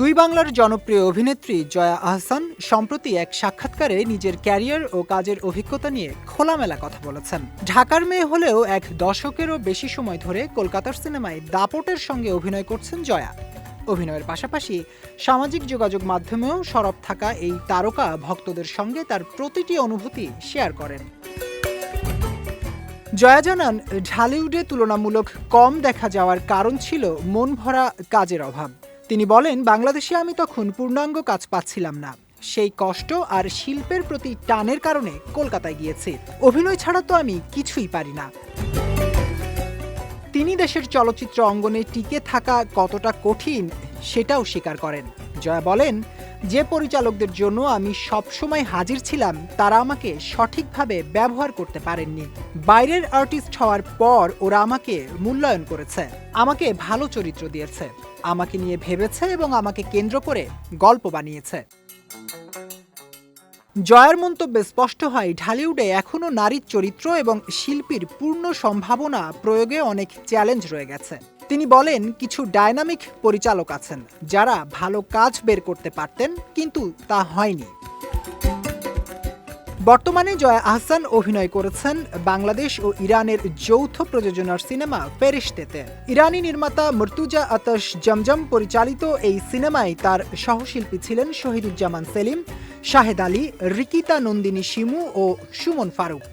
দুই বাংলার জনপ্রিয় অভিনেত্রী জয়া আহসান সম্প্রতি এক সাক্ষাৎকারে নিজের ক্যারিয়ার ও কাজের অভিজ্ঞতা নিয়ে খোলামেলা কথা বলেছেন। ঢাকার মেয়ে হলেও এক দশকেরও বেশি সময় ধরে কলকাতার সিনেমায় দাপটের সঙ্গে অভিনয় করছেন জয়া। অভিনয়ের পাশাপাশি সামাজিক যোগাযোগ মাধ্যমেও সরব থাকা এই তারকা ভক্তদের সঙ্গে তার প্রতিটি অনুভূতি শেয়ার করেন। জয়া জানান, ঢালিউডে তুলনামূলক কম দেখা যাওয়ার কারণ ছিল মন ভরা কাজের অভাব। তিনি বলেন, বাংলাদেশে আমি তখন পূর্ণাঙ্গ কাজ পাচ্ছিলাম না। সেই কষ্ট আর শিল্পের প্রতি টানের কারণে কলকাতায় গিয়েছে। অভিনয় ছাড়া তো আমি কিছুই পারি না। তিনি দেশের চলচ্চিত্র অঙ্গনে টিকে থাকা কতটা কঠিন সেটাও স্বীকার করেন। জয়া বলেন যে পরিচালকদের জন্য আমি সবসময় হাজির ছিলাম, তারা আমাকে সঠিকভাবে ব্যবহার করতে পারেননি। বাইরের আর্টিস্ট হওয়ার পর ওরা আমাকে মূল্যায়ন করেছে, আমাকে ভালো চরিত্র দিয়েছে, আমাকে নিয়ে ভেবেছে এবং আমাকে কেন্দ্র করে গল্প বানিয়েছে। জয়ার মন্তব্যে স্পষ্ট হয়, ঢালিউডে এখনও নারীর চরিত্র এবং শিল্পীর পূর্ণ সম্ভাবনা প্রয়োগে অনেক চ্যালেঞ্জ রয়ে গেছে। তিনি বলেন, কিছু ডায়নামিক পরিচালক আছেন যারা ভালো কাজ বের করতে পারতেন, কিন্তু তা হয়নি। বর্তমানে জয়া আহসান অভিনয় করেছেন বাংলাদেশ ও ইরানের যৌথ প্রযোজনার সিনেমা ফেরিস্তেতে। ইরানি নির্মাতা মর্তুজা আতশ জমজম পরিচালিত এই সিনেমায় তার সহশিল্পী ছিলেন শহীদুজ্জামান সেলিম, শাহেদ আলী, রিকিতা নন্দিনী শিমু ও সুমন ফারুক।